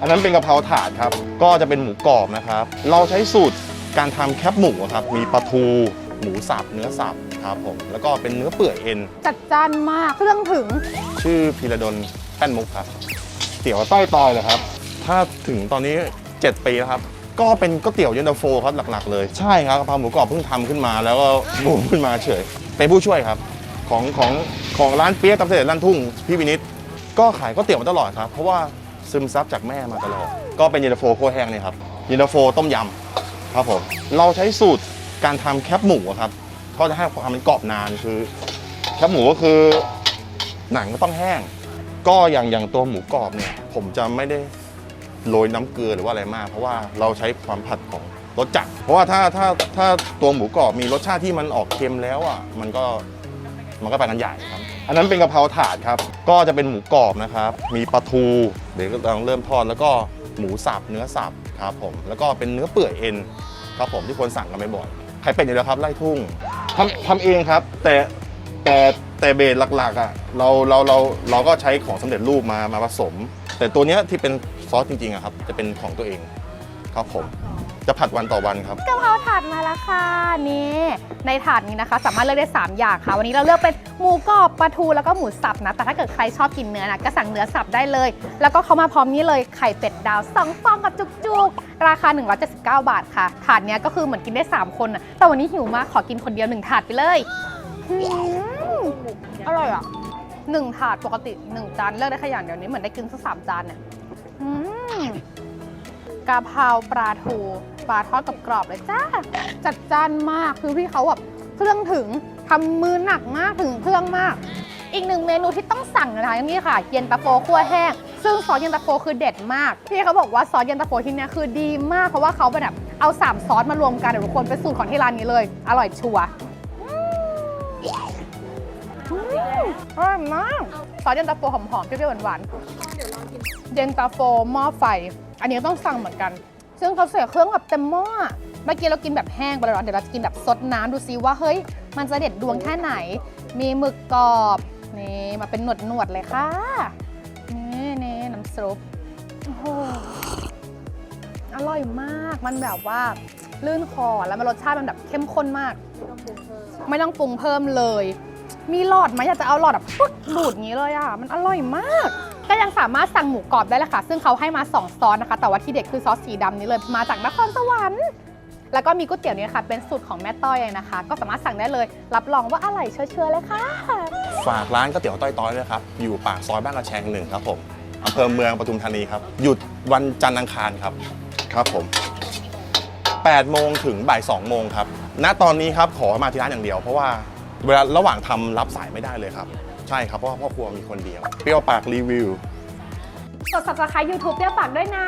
อันนั้นเป็นกะเพราถาดครับ ก็จะเป็นหมูกรอบนะครับ เราใช้สูตรการทำแคบหมูครับ มีปลาทู หมูสับ เนื้อสับครับผม แล้วก็เป็นเนื้อเปื่อยเอ็น จัดจ้านมากเครื่องถึง ชื่อพีระดลแป้นมุกครับ เตี๋ยวใต้ตอยเลยครับ ถ้าถึงตอนนี้ 7 ปีแล้วครับ ก็เป็นก๋วยเตี๋ยวเย็นตาโฟครับหลักๆ เลย ใช่ครับกะเพราหมูกรอบเพิ่งทำขึ้นมาแล้วก็บูมขึ้นมาเฉย เป็นผู้ช่วยครับของของของร้านเปี๊ยะตำเสด็จลั่นทุ่งพี่วินิตก็ขายก๋วยเตี๋ยวมาตลอดครับ เพราะว่า ซึมซับจากแม่มาตลอด ก็เป็นเย็นตาโฟโคแห้งเนี่ยครับเย็นตาโฟต้มยำครับผมเราใช้สูตรการทำแคบหมูครับก็จะให้ความเป็นกรอบนานคือ แคบหมูก็คือหนังก็ต้องแห้ง ก็อย่างอย่างตัวหมูกรอบเนี่ย ผมจะไม่ได้โรยน้ำเกลือหรือว่าอะไรมาก เพราะว่าเราใช้ความผัดของรสจัด เพราะว่าถ้าถ้าถ้าตัวหมูกรอบมีรสชาติที่มันออกเค็มแล้วอะมันก็มันก็ไปกันใหญ่ครับ อันนั้นเป็นกะเพราถาดครับ ก็จะเป็นหมูกรอบนะครับ มีปลาทู เดี๋ยวก็ต้องเริ่มทอด แล้วก็หมูสับ เนื้อสับครับผม แล้วก็เป็นเนื้อเปื่อยเอ็นครับผมที่คนสั่งกันบ่อยๆไข่เป็ดอยู่แล้วครับไล่ทุ่งทำทำเองครับ แต่แต่แต่เบสหลักๆอะเราเราเราเราก็ใช้ของสำเร็จรูปมามาผสม แต่ตัวเนี้ยที่เป็นซอสจริงๆอะครับจะเป็นของตัวเอง ครับผม จะผัดวันต่อวันครับกะเพราถาดมาแล้วค่ะนี่ในถาดนี้นะคะ สามารถเลือกได้ 3 อย่างค่ะ วันนี้เราเลือกเป็นหมูกรอบปลาทูแล้วก็หมูสับนะ แต่ถ้าเกิดใครชอบกินเนื้อนะก็สั่งเนื้อสับได้เลย แล้วก็เขามาพร้อมนี้เลยไข่เป็ดดาว2ฟองกับจุกๆ ราคา 179 บาทค่ะ ถาดเนี้ยก็คือเหมือนกินได้ 3 คนอะแต่วันนี้หิวมากขอกินคนเดียว1ถาดไปเลยอืมอร่อยอะหนึ่งถาดปกติ1จานเลือกได้แค่อย่างเดียวนี้เหมือนได้กินสักสามจานเนี่ยอืม กะเพราปลาทูปลาทอดกับกรอบเลยจ้า จัดจ้านมากคือพี่เขาแบบเครื่องถึงทำมือหนักมากถึงเครื่องมาก อีกหนึ่งเมนูที่ต้องสั่งนะคะนี่ค่ะ เย็นตาโฟคั่วแห้ง ซึ่งซอสเย็นตาโฟคือเด็ดมาก พี่เขาบอกว่าซอสเย็นตาโฟที่นี่คือดีมากเพราะว่าเขาเป็นแบบเอาสามซอสมารวมกันเดี๋ยวทุกคนเป็นสูตรของที่ร้านนี้เลย อร่อยชัวร์อืมอร่อยมากซอสเย็นตาโฟหอมๆเปรี้ยวๆหวานๆ เย็นตาโฟหม้อไฟ อันนี้ต้องสั่งเหมือนกัน ซึ่งเขาใส่เครื่องแบบเต็มหม้อเมื่อกี้เรากินแบบแห้งไปแล้วเนเดี๋ยวเราจะกินแบบซดน้ำดูซิว่าเฮ้ย มันจะเด็ดดวงแค่ไหน มีหมึกกรอบนี่มาเป็นหนวดหนวดๆเลยค่ะ นี่นี่น้ำซุปโอ้โหอร่อยมากมันแบบว่าลื่นคอแล้วมันรสชาติมันแบบเข้มข้นมาก ไม่ต้องปรุงเพิ่มเลย มีหลอดไหมอยากจะเอาหลอดแบบปึ๊กดูดอย่างนี้เลยอะ มันอร่อยมาก ก็ยังสามารถสั่งหมูกรอบได้แหละค่ะ ซึ่งเขาให้มา 2 ซอสนะคะ แต่ว่าที่เด็ดคือซอสสีดำนี้เลย มาจากนครสวรรค์ แล้วก็มีก๋วยเตี๋ยวนี้นะคะเป็นสูตรของแม่ต้อยเลยนะคะ ก็สามารถสั่งได้เลย รับรองว่าอร่อยเชื่อๆเลยค่ะ ฝากร้านก๋วยเตี๋ยวต้อยต้อยด้วยครับ อยู่ปากซอยบ้านกระแชงหนึ่งครับผมอำเภอเมืองปทุมธานีครับ หยุดวันจันทร์อังคารครับ ครับผม8โมงถึงบ่าย2โมงครับ ณ ตอนนี้ครับขอมาที่ร้านอย่างเดียว เพราะว่าเวลาระหว่างทำรับสายไม่ได้เลยครับ ใช่ครับเพราะว่าพ่อครัวมีคนเดียว เปรี้ยวปากรีวิว กด subscribe YouTube เปรี้ยวปากด้วยนะ